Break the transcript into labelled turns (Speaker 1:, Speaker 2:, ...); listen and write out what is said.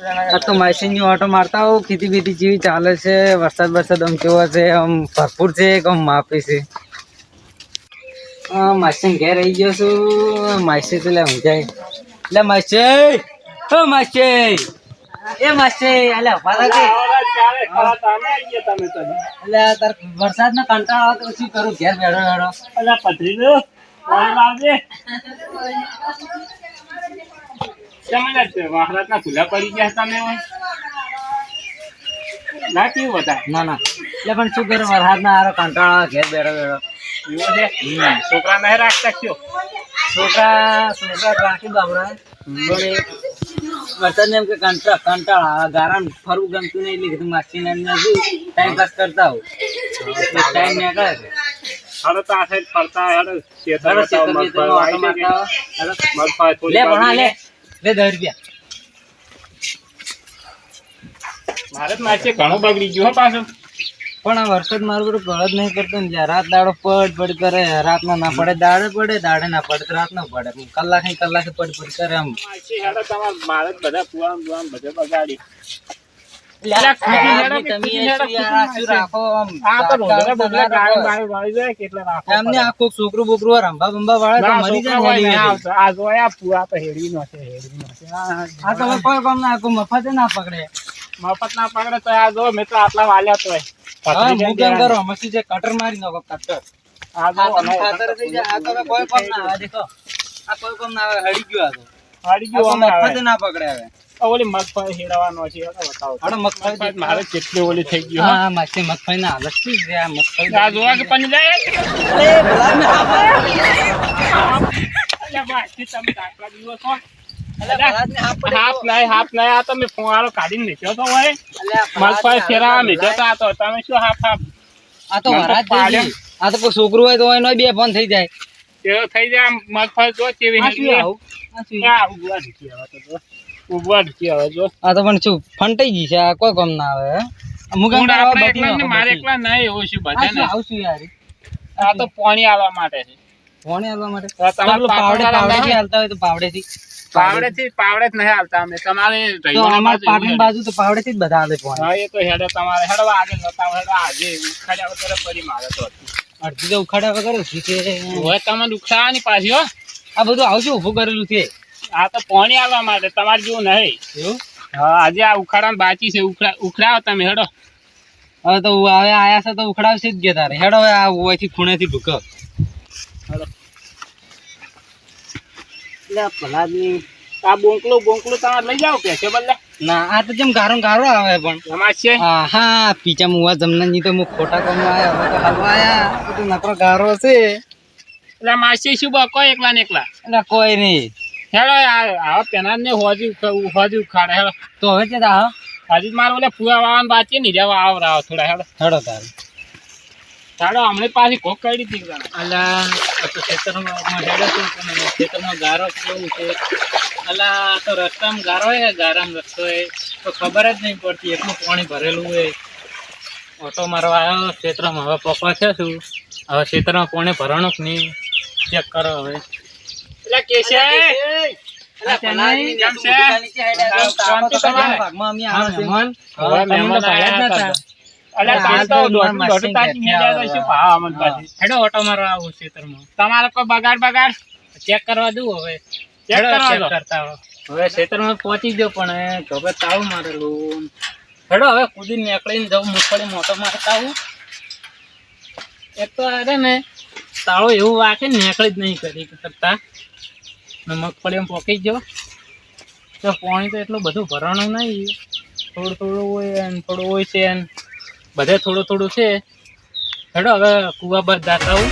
Speaker 1: આ તો માસીની ઓટો મારતા હોઉં ખેતી બેતી જેવી ચાલે છે. વરસાદ વરસાદ આમ કેવો છે, આમ ભરપૂર છે કે આમ માપી છે? માસી ઘેર રહી ગયો છું. માસી તો લે ઊંઘાય લે માસી ઓ માસી એ માસી તાર વરસાદનો કંટાળો આવે ના ના એટલે પણ શું કરું વરસાદના હારો કંટાળો ઘેર બેઠો બેઠો.
Speaker 2: છોકરા નહીં રાખતા કયો?
Speaker 1: છોકરા છોકરા રાખી બાબરા વરસાદ એમ કે કંટાળ. કંટાળ આવે ફરવું ગમતું નહીં એટલે કીધું માસી ને ટાઈમ પાસ કરતા હોઉં ટાઈમ નીકળે છે.
Speaker 2: હાલો તો આ સાઈડ ફરતા મગફળી
Speaker 1: લે ભણા લે. લે દસ રૂપિયા.
Speaker 2: મારે જ ઘણો બગડી ગયો પાછો.
Speaker 1: પણ આ વરસાદ મારું બધું ગળ જ નહીં કરતો ને રાત દાડો પડ પડ કરે રાતનો ના પડે દાડે પડે દાડે ના પડે તો રાત ના પડે. કલાકની કલાકે પડ પડ કરે
Speaker 2: આમ મારે બધા પુરાણ બધે બગાડી.
Speaker 1: છોકરું બોકરું રંભા બંભા વાળે મરી જાય
Speaker 2: હોય
Speaker 1: ને
Speaker 2: ને
Speaker 1: એની
Speaker 2: આ- આ જોયા આ તો હેડવી નો છે હેડવી નો છે. આ-
Speaker 1: આ કોઈ કામ ના મફત ના પકડે.
Speaker 2: મફત ના પકડે તો આ જો મેં તો આટલા વાલ્યા તોય
Speaker 1: હું કેમ કરો મસી જે કટર મારી નાખો કટર.
Speaker 2: આ જો
Speaker 1: આ તમે
Speaker 2: અમે
Speaker 1: ખાતર થઈ જાય આ તો કોઈ કામ ના આવે દેખો. આ કોઈ કામ ના આવે હળી ગયો આ તો.
Speaker 2: ગયું
Speaker 1: તો મફત ના પકડે હવે.
Speaker 2: ઓલી મગફળી હેડવાનો છે બતાવો.
Speaker 1: હાલો મગફળી
Speaker 2: મારે કેટલી ઓલી થઈ ગયો હો.
Speaker 1: માસી મગફળી ના હાલત શું છે? આ મગફળી
Speaker 2: આ જોવા કે જાય?
Speaker 1: ભલા ને
Speaker 2: અલ્યા તમે દાખલા છો? હાફ નહીં હાફ નહીં આ તમે ફુવારો કાઢીને નીકળ્યો તો હોય. મગફળી
Speaker 1: આ
Speaker 2: નીકળ્યો તો આ તો તમે શું હાફ હાફ
Speaker 1: આ તો
Speaker 2: મારા તો.
Speaker 1: આ કોઈ છોકરું હોય તો એનો બે ફોન થઈ જાય.
Speaker 2: તેઓ થઈ જાય મગફળી જો કેવી.
Speaker 1: આવું?
Speaker 2: હવે જો. ઉગવા દીધી હવે જો.
Speaker 1: આ તો પણ શું ફંટાઈ ગઈ છે આ કોઈ કામ ના આવે અમુક એમ
Speaker 2: હું
Speaker 1: કરવા
Speaker 2: આપણે એકલા ને મારે એકલા નહીં એવું છે બધાને.
Speaker 1: શું યાર?
Speaker 2: આ તો પાણી આવવા માટે છે.
Speaker 1: ફોન આલવા માટે?
Speaker 2: તમારે
Speaker 1: પાવડે
Speaker 2: પાવડે
Speaker 1: પાવડે થી હાલતા હોય? તો પાવડે થી
Speaker 2: પાવડે થી પાવડે જ નહીં હાલતા અમે. તમારે
Speaker 1: તો અમાર
Speaker 2: બાજુ
Speaker 1: પાટણ બાજુ તો પાવડે થી જ બધા હાલે ફોન
Speaker 2: હા એ તો હેડે તમારે હેડવા આગળ આજે ઉખાડ્યા વગર પડી મારે તો
Speaker 1: અડધી તો ઉખાડ્યા વગર છે.
Speaker 2: હવે તમારે ઉખાડવાની પાછી હો.
Speaker 1: આ બધું આવશું ઉભું ઊભું કરેલું છે.
Speaker 2: આ તો પાણી આવવા માટે તમારે જેવું નહીં.
Speaker 1: એવું?
Speaker 2: હા આજે આ ઉખાડા બાકી છે ઉખડા ઉખડાવો તમે હેડો.
Speaker 1: હવે તો હવે આયા છે તો ઉખડાવશે જ ગયા તારે. હેડો હવે આ ઓયથી ખૂણેથી ઢુક
Speaker 2: હેડો.
Speaker 1: એટલે આ
Speaker 2: બોંકલું બોંકલું તમારે લઈ જાવ કે છે બદલે?
Speaker 1: ના આ તો જેમ ગારો ને ગારો આવે પણ.
Speaker 2: છે?
Speaker 1: હા હા પીચા મુવા તો ખોટા આયા હવે તો હલવા આયા. તો નકરો ગારો છે.
Speaker 2: એટલે માસી શું બકો એકલા ને એકલા?
Speaker 1: એટલે કોઈ નહીં.
Speaker 2: હેડો આ પેના ને હોજી હોજી ઉખાડે હેડો
Speaker 1: તો હવે છે તા
Speaker 2: હજી મારે ઓલે ફુવા વાળવાનું બાકી નહીં જવા આવ રાવ થોડા હેડો
Speaker 1: હેડો તારે.
Speaker 2: હેડો હમણાં પાછી કોક કરી દીધી
Speaker 1: અલા તો ખેતરમાં હેડો છે ખેતરમાં ગારો કેવું છે? અલા આ તો રસ્તામાં ગારો હે ગારામાં રસ્તો હે. તો ખબર જ નહીં પડતી એટલું પાણી ભરેલું હોય ઓટો મારવા આવ્યો ખેતરમાં હવે પપ્પા છે શું? હવે ખેતરમાં પાણી ભરવાનું જ નહીં? ચેક કરો હવે.
Speaker 2: એટલે કેશે તમારે. કોઈ બગાડ બગાડ?
Speaker 1: ચેક કરવા દઉં હવે.
Speaker 2: ચેક.
Speaker 1: કરતા હવે પહોંચી ગયો પણ ગભે તાવ મારેલું. હેડો હવે કુદીને નીકળીને જવું મગફળી મોટો મારતા આવું. એક તો અરે ને તાળો એવું વાકે નેકળી જ નહીં કરી કરતા. મગફળી એમ પોકી જ ગયો તો પાણી તો એટલું બધું ભરવાનું નહીં. થોડું થોડું હોય ને થોડું હોય છે ને બધે થોડું થોડું છે. હેડો હવે કુવા બધા આવું